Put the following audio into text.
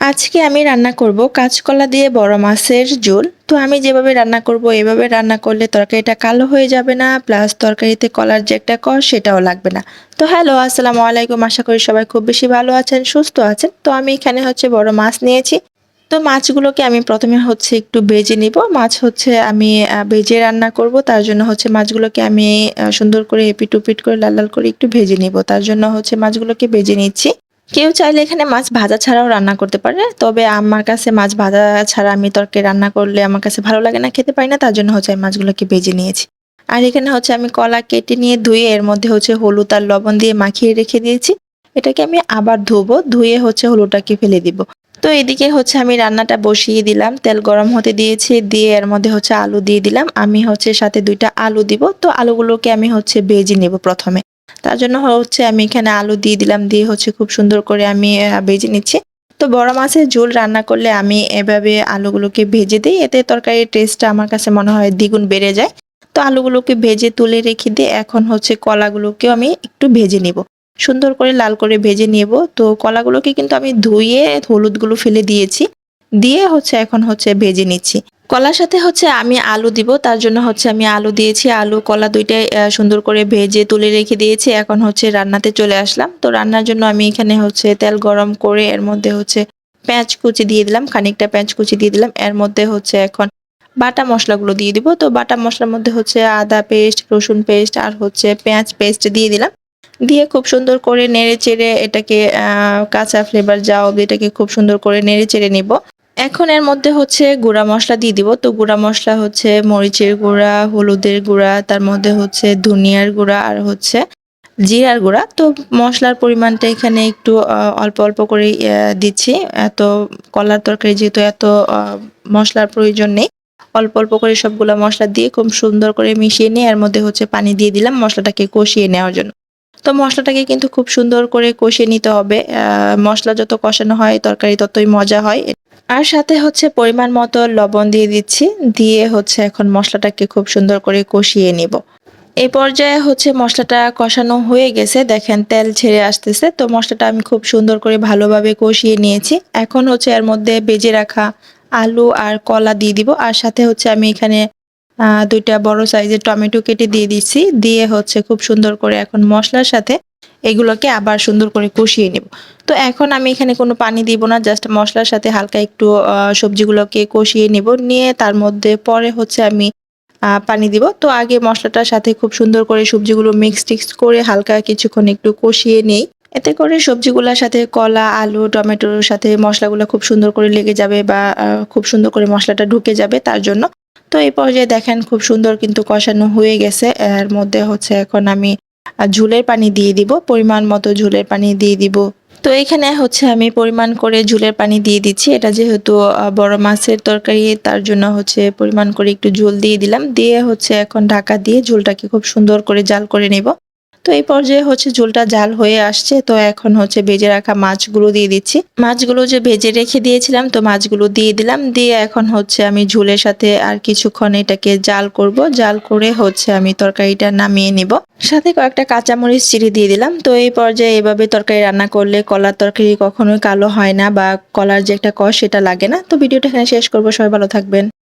আজকে আমি রান্না করব কাঁচকলা দিয়ে বড় মাছের ঝোল। তো আমি যেভাবে রান্না করব, এভাবে রান্না করলে তরকারিটা কালো হয়ে যাবে না প্লাস তরকারিতে কলার যে একটা কষ সেটাও লাগবে না। তো হ্যালো আসসালামু আলাইকুম। আশা করি সবাই খুব বেশি ভালো আছেন, সুস্থ আছেন। তো আমি এখানে হচ্ছে বড় মাছ নিয়েছি। তো মাছগুলোকে আমি প্রথমে হচ্ছে একটু ভেজে নিব। মাছ হচ্ছে আমি ভেজে রান্না করব। তার জন্য হচ্ছে মাছগুলোকে আমি সুন্দর করে এপিট উপিট করে লাল লাল করে একটু ভেজে নিব। তার জন্য হচ্ছে মাছগুলোকে ভেজে নিচ্ছি। কেউ চাইলে এখানে মাছ ভাজা ছাড়াও রান্না করতে পারে, তবে আমার কাছে মাছ ভাজা ছাড়া আমি তরকারি রান্না করলে আমার কাছে ভালো লাগে না, খেতে পারি না, তার জন্য হচ্ছে আমি মাছগুলোকে ভেজে নিয়েছি। আর এখানে হচ্ছে আমি কলা কেটে নিয়ে ধুয়ে এর মধ্যে হচ্ছে হলুদ আর লবণ দিয়ে মাখিয়ে রেখে দিয়েছি। এটাকে আমি আবার ধুবো, ধুয়ে হচ্ছে হলুদটাকে ফেলে দিব। তো এদিকে হচ্ছে আমি রান্নাটা বসিয়ে দিলাম, তেল গরম হতে দিয়েছি, দিয়ে এর মধ্যে হচ্ছে আলু দিয়ে দিলাম। আমি হচ্ছে সাথে দুইটা আলু দিব, তো আলুগুলোকে আমি হচ্ছে ভেজে নেব প্রথমে। তার জন্য হচ্ছে আমি এখানে আলু দিয়ে দিলাম, দিয়ে হচ্ছে খুব সুন্দর করে আমি ভেজে নিচ্ছি। তো বড় মাছের ঝোল রান্না করলে আমি এভাবে আলুগুলোকে ভেজে দিই, এতে তরকারির টেস্টটা আমার কাছে মনে হয় দ্বিগুণ বেড়ে যায়। তো আলুগুলোকে ভেজে তুলে রেখে দিয়ে এখন হচ্ছে কলাগুলোকেও আমি একটু ভেজে নিব। সুন্দর করে লাল করে ভেজে নেব। তো কলাগুলোকে কিন্তু আমি ধুয়ে হলুদগুলো ফেলে দিয়েছি। দিয়ে হচ্ছে এখন হচ্ছে ভেজে নিচ্ছি। কলার সাথে হচ্ছে আমি আলু দিব, তার জন্য হচ্ছে আমি আলু দিয়েছি। আলু, কলা দুইটাই সুন্দর করে ভেজে তুলে রেখে দিয়েছি। এখন হচ্ছে রান্নাতে চলে আসলাম। তো রান্নার জন্য আমি এখানে হচ্ছে তেল গরম করে এর মধ্যে হচ্ছে পেঁয়াজ কুচি দিয়ে দিলাম, খানিকটা পেঁয়াজ কুচি দিয়ে দিলাম। এর মধ্যে হচ্ছে এখন বাটা মশলাগুলো দিয়ে দিব। তো বাটা মশলার মধ্যে হচ্ছে আদা পেস্ট, রসুন পেস্ট আর হচ্ছে পেঁয়াজ পেস্ট দিয়ে দিলাম। দিয়ে খুব সুন্দর করে নেড়ে চেড়ে এটাকে কাঁচা ফ্লেভার যাও, এটাকে খুব সুন্দর করে নেড়ে চেড়ে নিব। এখন এর মধ্যে হচ্ছে গুঁড়া মশলা দিয়ে দিব। তো গুঁড়া মশলা হচ্ছে মরিচের গুঁড়া, হলুদের গুঁড়া, তার মধ্যে হচ্ছে ধনিয়ার গুঁড়া আর হচ্ছে জিরার গুঁড়া। তো মশলার পরিমাণটা এখানে একটু অল্প অল্প করে দিচ্ছি। এত কলার তরকারি যেহেতু এত মশলার প্রয়োজন নেই, অল্প অল্প করে সবগুলো মশলা দিয়ে খুব সুন্দর করে মিশিয়ে নিয়ে এর মধ্যে হচ্ছে পানি দিয়ে দিলাম মশলাটাকে কষিয়ে নেওয়ার জন্য। তো মশলাটাকে কিন্তু খুব সুন্দর করে কষিয়ে নিতে হবে। মশলা যত কষানো হয়, তরকারি ততই মজা হয়। আর সাথে হচ্ছে পরিমাণ মতো লবণ দিয়ে দিচ্ছি। দিয়ে হচ্ছে এখন মশলাটাকে খুব সুন্দর করে কষিয়ে নিব। এই পর্যায়ে হচ্ছে মশলাটা কষানো হয়ে গেছে। দেখেন তেল ছেড়ে আসতেছে। তো মশলাটা আমি খুব সুন্দর করে ভালোভাবে কষিয়ে নিয়েছি। এখন হচ্ছে এর মধ্যে বেজে রাখা আলু আর কলা দিয়ে দিব। আর সাথে হচ্ছে আমি এখানে দুইটা বড় সাইজের টমেটো কেটে দিয়ে দিচ্ছি। দিয়ে হচ্ছে খুব সুন্দর করে এখন মশলার সাথে এগুলোকে আবার সুন্দর করে কষিয়ে নেব। তো এখন আমি এখানে কোনো পানি দিব না, জাস্ট মশলার সাথে হালকা একটু সবজিগুলোকে কষিয়ে নেব। নিয়ে তার মধ্যে পরে হচ্ছে আমি পানি দিব। তো আগে মশলাটার সাথে খুব সুন্দর করে সবজিগুলো মিক্স টিক্স করে হালকা কিছুক্ষণ একটু কষিয়ে নেই। এতে করে সবজিগুলোর সাথে কলা, আলু, টমেটোর সাথে মশলাগুলো খুব সুন্দর করে লেগে যাবে বা খুব সুন্দর করে মশলাটা ঢুকে যাবে তার জন্য। তো এই পর্যায়ে দেখেন খুব সুন্দর কিন্তু কষানো হয়ে গেছে। এর মধ্যে হচ্ছে এখন আমি ঝুলের পানি দিয়ে দিব, পরিমাণ মতো ঝুলের পানি দিয়ে দিব। তো এখানে হচ্ছে আমি পরিমাণ করে ঝুলের পানি দিয়ে দিচ্ছি। এটা যেহেতু বড় মাছের তরকারি, তার জন্য হচ্ছে পরিমাণ করে একটু ঝোল দিয়ে দিলাম। দিয়ে হচ্ছে এখন ঢাকা দিয়ে ঝোলটাকে খুব সুন্দর করে জাল করে নেব। তো এই পর্যায়ে হচ্ছে ঝোলটা জাল হয়ে আসছে। তো এখন হচ্ছে ভেজে রাখা মাছগুলো দিয়ে দিচ্ছি। মাছগুলো যে ভেজে রেখে দিয়েছিলাম, তো মাছগুলো দিয়ে দিলাম। দিয়ে এখন হচ্ছে আমি ঝোলের সাথে আর কিছুক্ষণ এটাকে জাল করব। জাল করে হচ্ছে আমি তরকারিটা নামিয়ে নিব। সাথে কয়েকটা কাঁচামরিচ চিড়ে দিয়ে দিলাম। তো এই পর্যায়ে এভাবে তরকারি রান্না করলে কলার তরকারি কখনোই কালো হয় না বা কলার যে একটা কষ সেটা লাগে না। তো ভিডিওটা এখানে শেষ করব। সবাই ভালো থাকবেন।